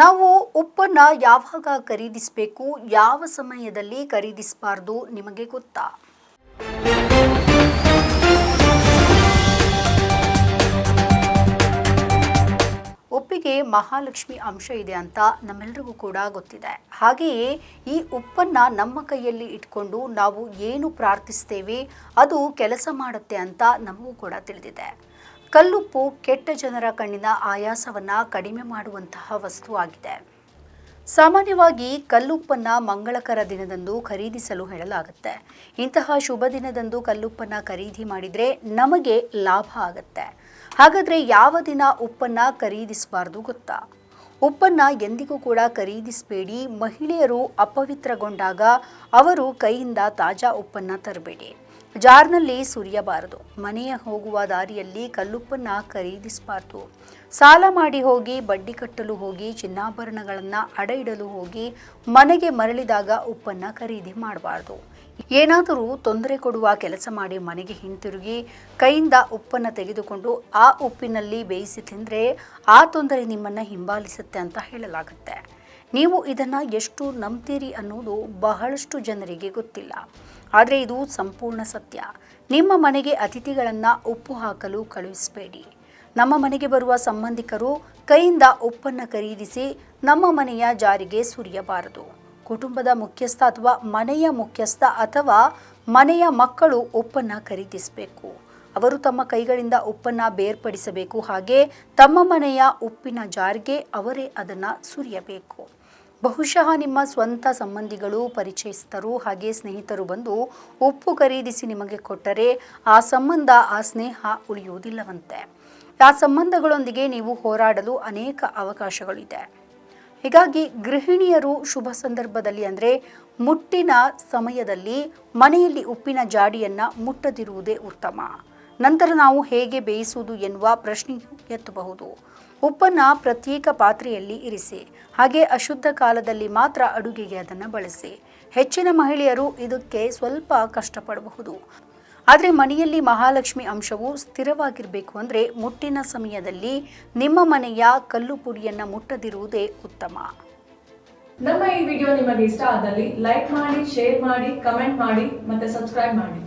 ನಾವು ಉಪ್ಪನ್ನು ಯಾವಾಗ ಖರೀದಿಸಬೇಕು, ಯಾವ ಸಮಯದಲ್ಲಿ ಖರೀದಿಸಬಾರ್ದು ನಿಮಗೆ ಗೊತ್ತಾ? ಉಪ್ಪಿಗೆ ಮಹಾಲಕ್ಷ್ಮಿ ಅಂಶ ಇದೆ ಅಂತ ನಮ್ಮೆಲ್ರಿಗೂ ಕೂಡ ಗೊತ್ತಿದೆ. ಹಾಗೆಯೇ ಈ ಉಪ್ಪನ್ನು ನಮ್ಮ ಕೈಯಲ್ಲಿ ಇಟ್ಕೊಂಡು ನಾವು ಏನು ಪ್ರಾರ್ಥಿಸ್ತೇವೆ, ಅದು ಕೆಲಸ ಮಾಡುತ್ತೆ ಅಂತ ನಮಗೂ ಕೂಡ ತಿಳಿದಿದೆ. ಕಲ್ಲುಪ್ಪು ಕೆಟ್ಟ ಜನರ ಕಣ್ಣಿನ ಆಯಾಸವನ್ನ ಕಡಿಮೆ ಮಾಡುವಂತಹ ವಸ್ತು ಆಗಿದೆ. ಸಾಮಾನ್ಯವಾಗಿ ಕಲ್ಲುಪ್ಪನ್ನ ಮಂಗಳಕರ ದಿನದಂದು ಖರೀದಿಸಲು ಹೇಳಲಾಗುತ್ತೆ. ಇಂತಹ ಶುಭ ದಿನದಂದು ಕಲ್ಲುಪ್ಪನ್ನ ಖರೀದಿ ಮಾಡಿದರೆ ನಮಗೆ ಲಾಭ ಆಗುತ್ತೆ. ಹಾಗಾದರೆ ಯಾವ ದಿನ ಉಪ್ಪನ್ನ ಖರೀದಿಸಬಾರ್ದು ಗೊತ್ತಾ? ಉಪ್ಪನ್ನ ಎಂದಿಗೂ ಕೂಡ ಖರೀದಿಸಬೇಡಿ, ಮಹಿಳೆಯರು ಅಪವಿತ್ರಗೊಂಡಾಗ ಅವರು ಕೈಯಿಂದ ತಾಜಾ ಉಪ್ಪನ್ನ ತರಬೇಡಿ. ಜಾರ್ನಲ್ಲಿ ಸುರಿಯಬಾರದು. ಮನೆಯ ಹೋಗುವ ದಾರಿಯಲ್ಲಿ ಕಲ್ಲುಪ್ಪನ್ನ ಖರೀದಿಸಬಾರ್ದು. ಸಾಲ ಮಾಡಿ ಹೋಗಿ, ಬಡ್ಡಿ ಕಟ್ಟಲು ಹೋಗಿ, ಚಿನ್ನಾಭರಣಗಳನ್ನು ಅಡ ಇಡಲು ಹೋಗಿ, ಮನೆಗೆ ಮರಳಿದಾಗ ಉಪ್ಪನ್ನ ಖರೀದಿ ಮಾಡಬಾರ್ದು. ಏನಾದರೂ ತೊಂದರೆ ಕೊಡುವ ಕೆಲಸ ಮಾಡಿ ಮನೆಗೆ ಹಿಂತಿರುಗಿ, ಕೈಯಿಂದ ಉಪ್ಪನ್ನು ತೆಗೆದುಕೊಂಡು ಆ ಉಪ್ಪಿನಲ್ಲಿ ಬೇಯಿಸಿ ತಿಂದರೆ ಆ ತೊಂದರೆ ನಿಮ್ಮನ್ನು ಹಿಂಬಾಲಿಸುತ್ತೆ ಅಂತ ಹೇಳಲಾಗುತ್ತೆ. ನೀವು ಇದನ್ನು ಎಷ್ಟು ನಂಬ್ತೀರಿ ಅನ್ನೋದು ಬಹಳಷ್ಟು ಜನರಿಗೆ ಗೊತ್ತಿಲ್ಲ. ಆದರೆ ಇದು ಸಂಪೂರ್ಣ ಸತ್ಯ. ನಿಮ್ಮ ಮನೆಗೆ ಅತಿಥಿಗಳನ್ನು ಉಪ್ಪು ಹಾಕಲು ಕಳುಹಿಸಬೇಡಿ. ನಮ್ಮ ಮನೆಗೆ ಬರುವ ಸಂಬಂಧಿಕರು ಕೈಯಿಂದ ಉಪ್ಪನ್ನು ಖರೀದಿಸಿ ನಮ್ಮ ಮನೆಯ ಜಾರಿಗೆ ಸುರಿಯಬಾರದು. ಕುಟುಂಬದ ಮುಖ್ಯಸ್ಥ ಅಥವಾ ಮನೆಯ ಮುಖ್ಯಸ್ಥ ಅಥವಾ ಮನೆಯ ಮಕ್ಕಳು ಉಪ್ಪನ್ನು ಖರೀದಿಸಬೇಕು. ಅವರು ತಮ್ಮ ಕೈಗಳಿಂದ ಉಪ್ಪನ್ನು ಬೇರ್ಪಡಿಸಬೇಕು. ಹಾಗೆ ತಮ್ಮ ಮನೆಯ ಉಪ್ಪಿನ ಜಾರಿಗೆ ಅವರೇ ಅದನ್ನು ಸುರಿಯಬೇಕು. ಬಹುಶಃ ನಿಮ್ಮ ಸ್ವಂತ ಸಂಬಂಧಿಗಳು, ಪರಿಚಯಸ್ಥರು ಹಾಗೆ ಸ್ನೇಹಿತರು ಬಂದು ಉಪ್ಪು ಖರೀದಿಸಿ ನಿಮಗೆ ಕೊಟ್ಟರೆ ಆ ಸಂಬಂಧ, ಆ ಸ್ನೇಹ ಉಳಿಯುವುದಿಲ್ಲವಂತೆ. ಆ ಸಂಬಂಧಗಳೊಂದಿಗೆ ನೀವು ಹೋರಾಡಲು ಅನೇಕ ಅವಕಾಶಗಳಿದೆ. ಹೀಗಾಗಿ ಗೃಹಿಣಿಯರು ಶುಭ ಸಂದರ್ಭದಲ್ಲಿ ಅಂದರೆ ಮುಟ್ಟಿನ ಸಮಯದಲ್ಲಿ ಮನೆಯಲ್ಲಿ ಉಪ್ಪಿನ ಜಾಡಿಯನ್ನು ಮುಟ್ಟದಿರುವುದೇ ಉತ್ತಮ. ನಂತರ ನಾವು ಹೇಗೆ ಬೇಯಿಸುವುದು ಎನ್ನುವ ಪ್ರಶ್ನೆಯು ಎತ್ತಬಹುದು. ಉಪ್ಪನ್ನು ಪ್ರತ್ಯೇಕ ಪಾತ್ರೆಯಲ್ಲಿ ಇರಿಸಿ, ಹಾಗೆ ಅಶುದ್ಧ ಕಾಲದಲ್ಲಿ ಮಾತ್ರ ಅಡುಗೆಗೆ ಅದನ್ನು ಬಳಸಿ. ಹೆಚ್ಚಿನ ಮಹಿಳೆಯರು ಇದಕ್ಕೆ ಸ್ವಲ್ಪ ಕಷ್ಟಪಡಬಹುದು. ಆದರೆ ಮನೆಯಲ್ಲಿ ಮಹಾಲಕ್ಷ್ಮಿ ಅಂಶವು ಸ್ಥಿರವಾಗಿರಬೇಕು ಅಂದರೆ ಮುಟ್ಟಿನ ಸಮಯದಲ್ಲಿ ನಿಮ್ಮ ಮನೆಯ ಕಲ್ಲು ಪುಡಿಯನ್ನು ಮುಟ್ಟದಿರುವುದೇ ಉತ್ತಮ. ನಮ್ಮ ಈ ವಿಡಿಯೋ ನಿಮಗೆ ಇಷ್ಟ ಆದಲ್ಲಿ ಲೈಕ್ ಮಾಡಿ, ಶೇರ್ ಮಾಡಿ, ಕಮೆಂಟ್ ಮಾಡಿ ಮತ್ತೆ ಸಬ್ಸ್ಕ್ರೈಬ್ ಮಾಡಿ.